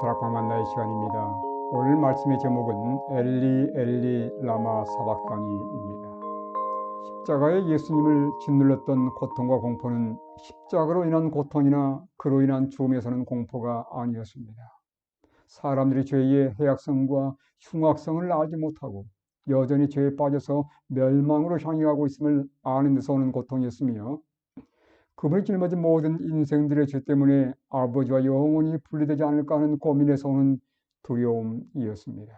다락방 만나의 시간입니다. 오늘 말씀의 제목은 엘리 엘리 라마 사박다니입니다. 십자가에 예수님을 짓눌렀던 고통과 공포는 십자가로 인한 고통이나 그로 인한 죽음에서는 공포가 아니었습니다. 사람들이 죄의 해악성과 흉악성을 알지 못하고 여전히 죄에 빠져서 멸망으로 향해 가고 있음을 아는 데서 오는 고통이었으며 그분이 짊어진 모든 인생들의 죄 때문에 아버지와 영원히 분리되지 않을까 하는 고민에서 오는 두려움이었습니다.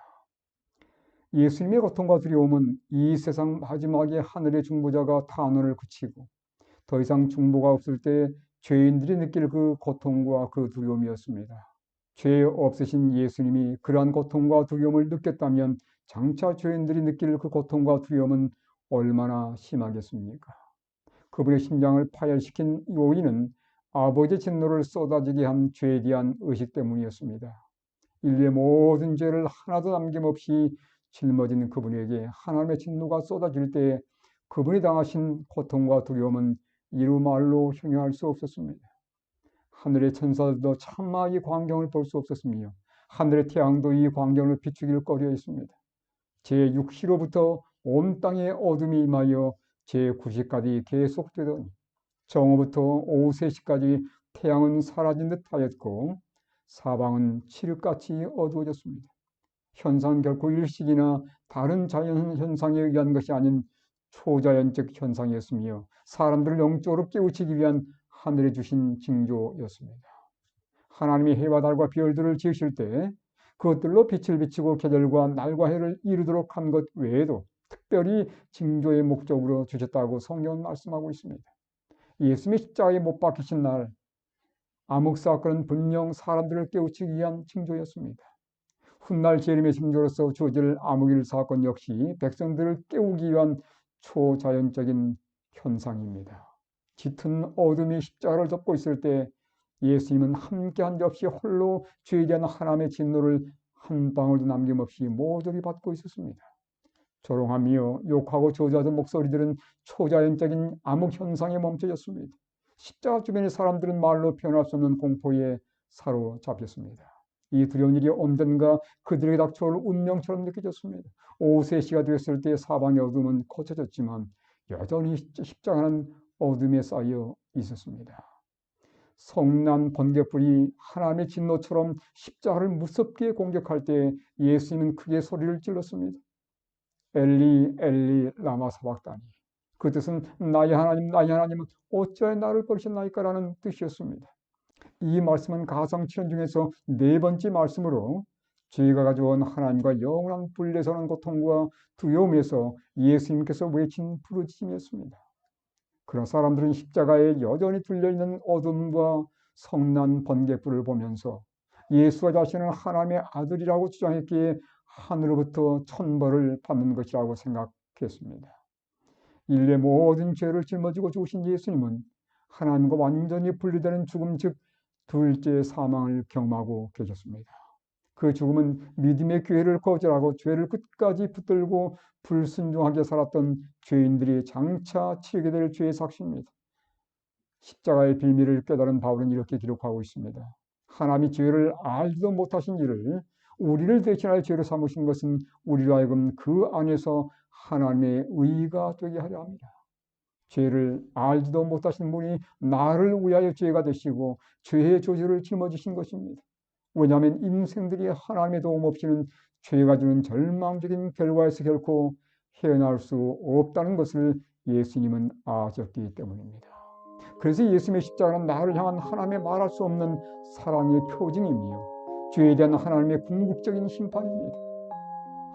예수님의 고통과 두려움은 이 세상 마지막에 하늘의 중보자가 탄원을 그치고 더 이상 중보가 없을 때 죄인들이 느낄 그 고통과 그 두려움이었습니다. 죄 없으신 예수님이 그러한 고통과 두려움을 느꼈다면 장차 죄인들이 느낄 그 고통과 두려움은 얼마나 심하겠습니까? 그분의 심장을 파열시킨 요인은 아버지의 진노를 쏟아지게 한 죄에 대한 의식 때문이었습니다. 인류의 모든 죄를 하나도 남김없이 짊어진 그분에게 하나님의 진노가 쏟아질 때 그분이 당하신 고통과 두려움은 이루 말로 형용할 수 없었습니다. 하늘의 천사들도 차마 이 광경을 볼 수 없었으며 하늘의 태양도 이 광경을 비추길 꺼려 했습니다. 제6시로부터 온 땅에 어둠이 임하여 제9시까지 계속되더니 정오부터 오후 3시까지 태양은 사라진 듯 하였고 사방은 칠흑같이 어두워졌습니다. 현상은 결코 일식이나 다른 자연 현상에 의한 것이 아닌 초자연적 현상이었으며 사람들을 영적으로 깨우치기 위한 하늘에 주신 징조였습니다. 하나님이 해와 달과 별들을 지으실 때 그것들로 빛을 비치고 계절과 날과 해를 이루도록 한 것 외에도 특별히 징조의 목적으로 주셨다고 성경은 말씀하고 있습니다. 예수님이 십자가에 못 박히신 날 암흑 사건은 분명 사람들을 깨우치기 위한 징조였습니다. 훗날 재림의 징조로서 주어질 암흑일 사건 역시 백성들을 깨우기 위한 초자연적인 현상입니다. 짙은 어둠이 십자가를 덮고 있을 때 예수님은 함께한 데 없이 홀로 죄에 대한 하나님의 진노를 한 방울도 남김없이 모조리 받고 있었습니다. 조롱하며 욕하고 저주하던 목소리들은 초자연적인 암흑 현상에 멈춰졌습니다. 십자가 주변의 사람들은 말로 표현할 수 없는 공포에 사로잡혔습니다. 이 두려운 일이 언젠가 그들에게 닥쳐올 운명처럼 느껴졌습니다. 오후 3시가 되었을 때 사방의 어둠은 거쳐졌지만 여전히 십자가는 어둠에 쌓여 있었습니다. 성난 번개불이 하나님의 진노처럼 십자가를 무섭게 공격할 때 예수님은 크게 소리를 질렀습니다. 엘리 엘리 라마 사박다니 그 뜻은 나의 하나님 나의 하나님은 어찌하여 나를 버리셨나이까라는 뜻이었습니다. 이 말씀은 가상치연 중에서 네 번째 말씀으로 죄가 가져온 하나님과 영원한 분리에서 는 고통과 두려움에서 예수님께서 외친 부르짖음이었습니다. 그런 사람들은 십자가에 여전히 뚫려있는 어둠과 성난 번개불을 보면서 예수와 자신은 하나님의 아들이라고 주장했기에 하늘로부터 천벌을 받는 것이라고 생각했습니다. 인류의 모든 죄를 짊어지고 죽으신 예수님은 하나님과 완전히 분리되는 죽음 즉 둘째 사망을 경험하고 계셨습니다. 그 죽음은 믿음의 교회를 거절하고 죄를 끝까지 붙들고 불순종하게 살았던 죄인들이 장차 치게 될 죄의 삭시입니다. 십자가의 비밀을 깨달은 바울은 이렇게 기록하고 있습니다. 하나님이 죄를 알지도 못하신 일을 우리를 대신하여 죄를 삼으신 것은 우리로 하여금 그 안에서 하나님의 의가 되게 하려 합니다. 죄를 알지도 못하신 분이 나를 위하여 죄가 되시고 죄의 조주를 짊어지신 것입니다. 왜냐하면 인생들이 하나님의 도움 없이는 죄가 주는 절망적인 결과에서 결코 헤어날 수 없다는 것을 예수님은 아셨기 때문입니다. 그래서 예수님의 십자가는 나를 향한 하나님의 말할 수 없는 사랑의 표징이며 죄에 대한 하나님의 궁극적인 심판입니다.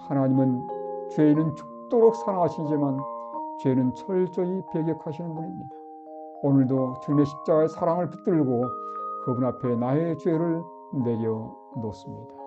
하나님은 죄인은 죽도록 사랑하시지만 죄는 철저히 배격하시는 분입니다. 오늘도 주님의 십자가의 사랑을 붙들고 그분 앞에 나의 죄를 내려놓습니다.